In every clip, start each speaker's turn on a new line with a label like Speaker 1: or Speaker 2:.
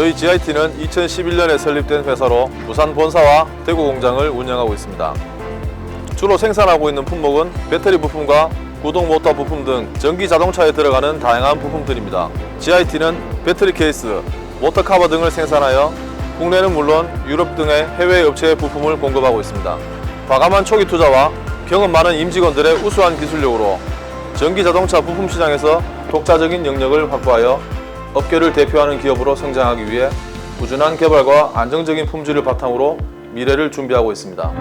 Speaker 1: 저희 GIT는 2011년에 설립된 회사로 부산 본사와 대구 공장을 운영하고 있습니다. 주로 생산하고 있는 품목은 배터리 부품과 구동 모터 부품 등 전기 자동차에 들어가는 다양한 부품들입니다. GIT는 배터리 케이스, 모터 카버 등을 생산하여 국내는 물론 유럽 등의 해외 업체에 부품을 공급하고 있습니다. 과감한 초기 투자와 경험 많은 임직원들의 우수한 기술력으로 전기 자동차 부품 시장에서 독자적인 영역을 확보하여 업계를 대표하는 기업으로 성장하기 위해 꾸준한 개발과 안정적인 품질을 바탕으로 미래를 준비하고 있습니다.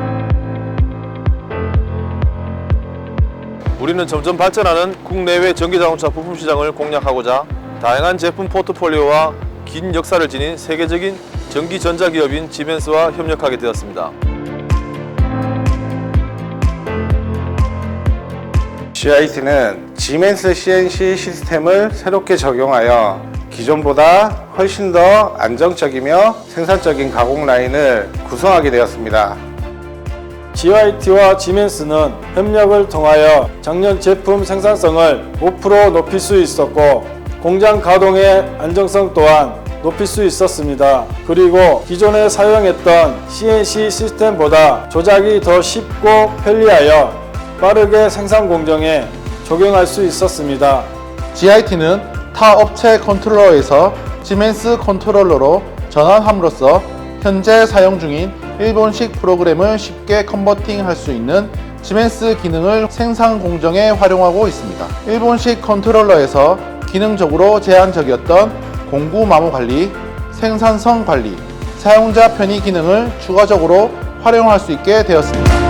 Speaker 1: 우리는 점점 발전하는 국내외 전기자동차 부품 시장을 공략하고자 다양한 제품 포트폴리오와 긴 역사를 지닌 세계적인 전기 전자 기업인 지멘스와 협력하게 되었습니다.
Speaker 2: GIT는 지멘스 CNC 시스템을 새롭게 적용하여 기존보다 훨씬 더 안정적이며 생산적인 가공 라인을 구성하게 되었습니다.
Speaker 3: GIT와 지멘스는 협력을 통하여 작년 제품 생산성을 5% 높일 수 있었고 공장 가동의 안정성 또한 높일 수 있었습니다. 그리고 기존에 사용했던 CNC 시스템보다 조작이 더 쉽고 편리하여 빠르게 생산 공정에 적용할 수 있었습니다.
Speaker 4: GIT는 타 업체 컨트롤러에서 지멘스 컨트롤러로 전환함으로써 현재 사용 중인 일본식 프로그램을 쉽게 컨버팅 할 수 있는 지멘스 기능을 생산 공정에 활용하고 있습니다. 일본식 컨트롤러에서 기능적으로 제한적이었던 공구 마모 관리, 생산성 관리, 사용자 편의 기능을 추가적으로 활용할 수 있게 되었습니다.